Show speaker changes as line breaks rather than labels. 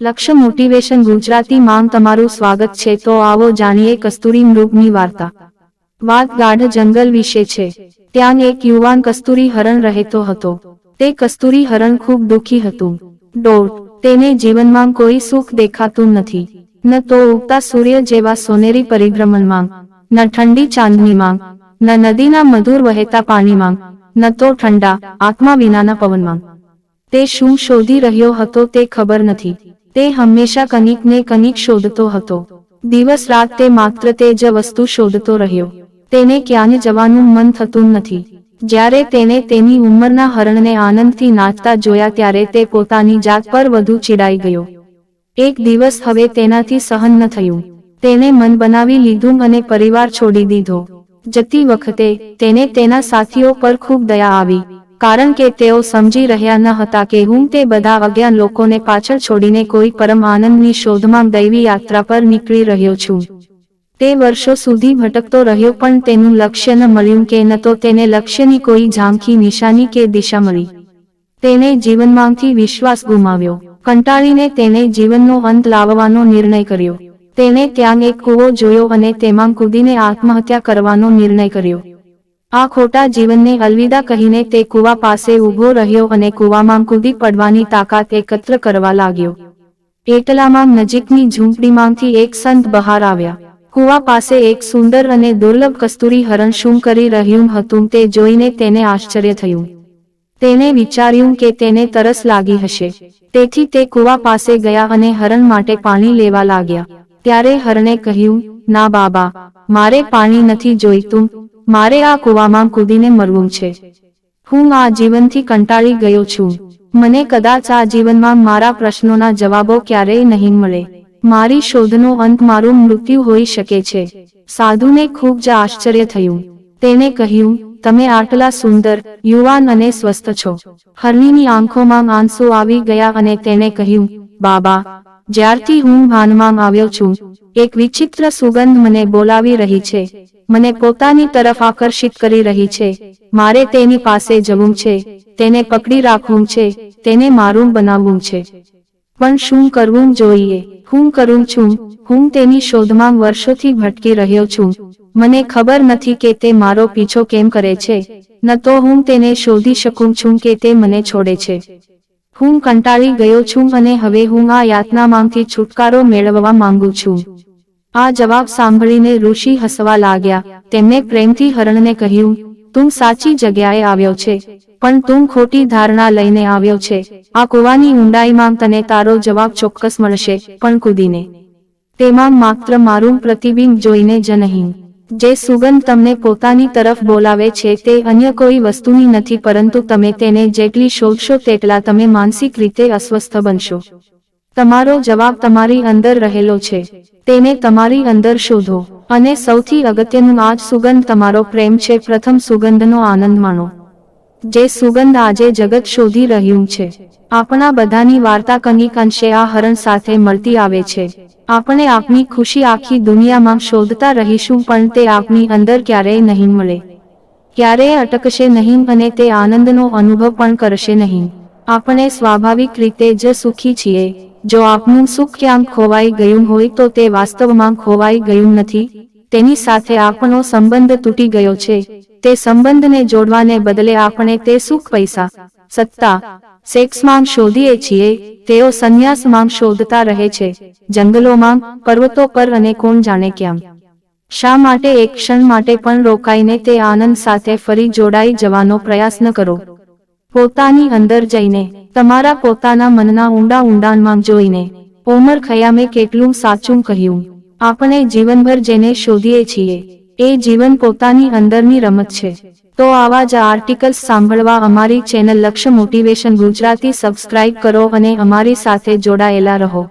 લક્ષ્ય મોટિવેશન ગુજરાતી માં તમારું સ્વાગત છે. તો આવો જાણીએ કસ્તુરી મૃગની વાર્તા. વાત ગાઢ જંગલ વિશે છે. ત્યાં એક યુવાન કસ્તુરી હરણ રહેતો હતો. તે કસ્તુરી હરણ ખૂબ દુઃખી હતું. દોડ તેને જીવનમાં કોઈ સુખ દેખાતું નથી. ન તો ઉગતા સૂર્ય જેવા સોનેરી પરિભ્રમણમાં, ન ઠંડી ચાંદનીમાં, ન નદીના મધુર વહેતા પાણીમાં, ન તો ઠંડા આત્મા વિનાના પવનમાં. તે શું શોધી રહ્યો હતો તે ખબર નથી. તે હંમેશા કનિકને કનિક શોધતો હતો. દિવસ રાત તે માત્ર તે જ વસ્તુ શોધતો રહ્યો. તેને ક્યાંય જવાનું મન થતું નથી. જ્યારે તેને તેની ઉંમરના હરણને આનંદથી નાચતા જોયા ત્યારે તે પોતાની જાત પર વધુ ચીડાઈ ગયો. એક દિવસ હવે તેનાથી સહન ન થયું. તેને મન બનાવી લીધું અને પરિવાર છોડી દીધો. જતી વખતે તેને તેના સાથીઓ પર ખૂબ દયા આવી. કારણ કે તેઓ સમજી રહ્યા ન હતા કે હું તે બધા અજ્ઞાન લોકોને પાછળ છોડીને કોઈ પરમ આનંદની શોધમાં દૈવી યાત્રા પર નીકળી રહ્યો છું. તે વર્ષો સુધી ભટકતો રહ્યો પણ તેનું લક્ષ્ય ન મળ્યું કે ન તો તેને લક્ષ્યની કોઈ ઝાંખી નિશાની કે દિશા મળી. તેને જીવનમાંથી વિશ્વાસ ગુમાવ્યો. કંટાળીને તેને જીવનનો અંત લાવવાનો નિર્ણય કર્યો. તેણે ત્યાં એક કૂવો જોયો અને તેમાં કૂદીને આત્મહત્યા કરવાનો નિર્ણય કર્યો. આ ખોટા જીવનને અલવિદા કહીને તે કૂવા પાસે ઊભો રહ્યો અને કૂવામાં કૂદી પડવાની તાકાત એકત્ર કરવા લાગ્યો. એટલામાં નજીકની ઝૂંપડીમાંથી એક સંત બહાર આવ્યા. કૂવા પાસે એક સુંદર અને દુર્લભ કસ્તુરી હરણ શું કરી રહ્યું હતું તે જોઈને તેને આશ્ચર્ય થયું. તેને વિચાર્યું કે તેને તરસ લાગી હશે. તેથી તે કૂવા પાસે ગયા અને હરણ માટે પાણી લેવા લાગ્યા. ત્યારે હરણે કહ્યું, ના બાબા, મારે પાણી નથી જોઈતું. મારે આ કૂવામાં કૂદીને મરવું છે. હું આ જીવનથી કંટાળી ગયો છું. મને કદાચ આ જીવનમાં મારા પ્રશ્નોના જવાબો ક્યારેય નહીં મળે. મારી શોધનો અંત મારું મૃત્યુ હોઈ શકે છે. સાધુને ખૂબ જ આશ્ચર્ય થયું. તેને કહ્યું, તમે આટલા સુંદર, યુવાન અને સ્વસ્થ છો. હરણીની આંખોમાં આંસુ આવી ગયા અને તેને કહ્યું, બાબા જ્યારથી હું ભાનમાં આવ્યો છું, એક વિચિત્ર સુગંધ મને બોલાવી રહી છે, મને પોતાની તરફ આકર્ષિત કરી રહી છે, મારે તેની પાસે જવું છે, તેને પકડી રાખવું છે, તેને મારું બનાવવું છે. પણ શું કરવું જોઈએ? હું કરું છું, હું તેની શોધમાં વર્ષોથી ભટકી રહ્યો છું, મને ખબર નથી કે તે મારો પીછો કેમ કરે છે, ન તો હું તેને શોધી શકું છું કે તે મને છોડે છે. હું કંટાળી ગયો છું અને હવે હું આ યાતનામાંથી છુટકારો મેળવવા માંગુ છું. આ જવાબ સાંભળીને ઋષિ હસવા લાગ્યા. તેમણે પ્રેમથી હરણને કહ્યું, તું સાચી જગ્યાએ આવ્યો છે, પણ તું ખોટી ધારણા લઈને આવ્યો છે. આ કુવાની ઊંડાઈમાં તને તારો જવાબ ચોક્કસ મળશે, પણ કૂદીને. તેમાં માત્ર મારું પ્રતિબિંબ જોઈને જ નહીં. જે સુગંધ તમને પોતાની તરફ બોલાવે છે તે અન્ય કોઈ વસ્તુની નથી પરંતુ તમે તેને જેટલી શોધશો તેટલા તમે માનસિક રીતે અસ્વસ્થ બનશો. તમારો જવાબ તમારી અંદર રહેલો છે. તેને તમારી અંદર શોધો. અને સૌથી અગત્યનું આ જ સુગંધ તમારો પ્રેમ છે. પ્રથમ સુગંધનો આનંદ માણો. જે સુગંધ આજે જગત શોધી રહ્યું છે. આપણા બધાની વાર્તા કનિક અંશે આ હરણ સાથે મળતી આવે છે. આપણે આપની ખુશી આખી દુનિયામાં શોધતા રહીશું પણ તે આપની અંદર ક્યારેય નહીં મળે. ક્યારેય અટકશે નહીં અને તે આનંદનો અનુભવ પણ કરશે નહીં. આપણે સ્વાભાવિક રીતે જ સુખી છીએ. જો આપનું સુખ ક્યાંક ખોવાઈ ગયું હોય તો તે વાસ્તવમાં ખોવાઈ ગયું નથી. તેની સાથે આપણો સંબંધ તૂટી ગયો છે. તે સંબંધને જોડવાને બદલે આપણે તે સુખ પૈસા, સત્તા સેક્સમાં શોધીએ છીએ, તેઓ સંન્યાસમાં શોધતા રહે છે, જંગલોમાં, પર્વતો પર અને કોણ જાણે ક્યાં. શા માટે એક ક્ષણ માટે પણ રોકાઈને તે આનંદ સાથે ફરી જોડાઈ જવાનો પ્રયાસ ન કરો. પોતાની અંદર જઈને, તમારા પોતાના મનના ઊંડા ઊંડાણમાં જોઈને, ઓમર ખયામે કેટલું સાચું કહ્યું. આપણે જીવનભર જેને શોધીએ છીએ એ જીવન પોતાની અંદરની રમત છે. તો આવા જ આર્ટિકલ્સ સાંભળવા અમારી ચેનલ લક્ષ્ય મોટિવેશન ગુજરાતી સબસ્ક્રાઇબ કરો અને અમારી સાથે જોડાયેલા રહો.